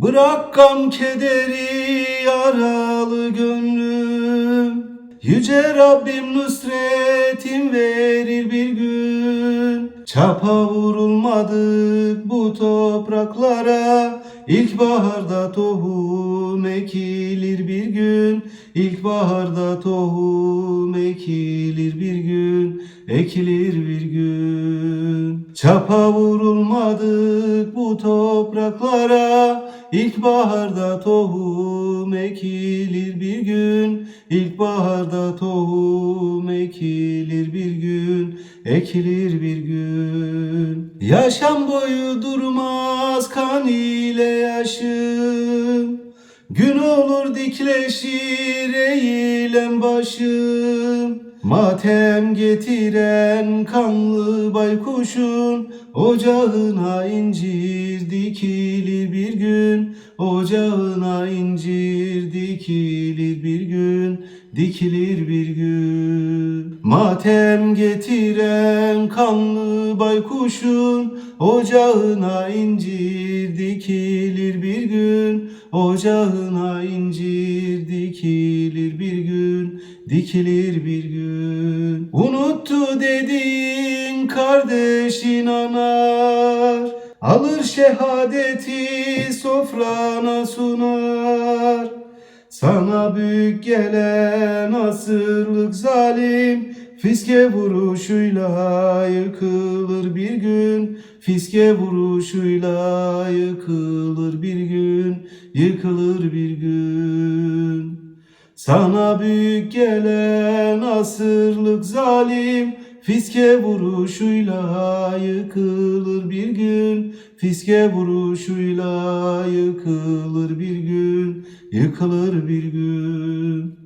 Bırak kederi yaralı gönlüm. Yüce Rabbim nusretin verir bir gün. Çapa vurulmadık bu topraklara. İlkbaharda tohum ekilir bir gün. İlkbaharda tohum ekilir bir gün. Ekilir bir gün. Çapa vurulmadık bu topraklara İlkbaharda tohum ekilir bir gün. İlkbaharda tohum ekilir bir gün. Ekilir bir gün. Yaşam boyu durmaz kan ile yaşım Gün olur dikleşir eğilen başım Matem getiren kanlı baykuşun Ocağına incir dikilir bir Ocağına incir dikilir bir gün Dikilir bir gün. Matem getiren kanlı baykuşun Ocağına incir dikilir bir gün. Ocağına incir dikilir bir gün Dikilir bir gün. Unuttu dediğin kardeşin anar Alır şehadeti sofrana sunar. Sana büyük gelen asırlık zalim Fiske vuruşuyla yıkılır bir gün. Fiske vuruşuyla yıkılır bir gün Yıkılır bir gün. Sana büyük gelen asırlık zalim Fiske vuruşuyla yıkılır bir gün. Fiske vuruşuyla yıkılır bir gün. Yıkılır bir gün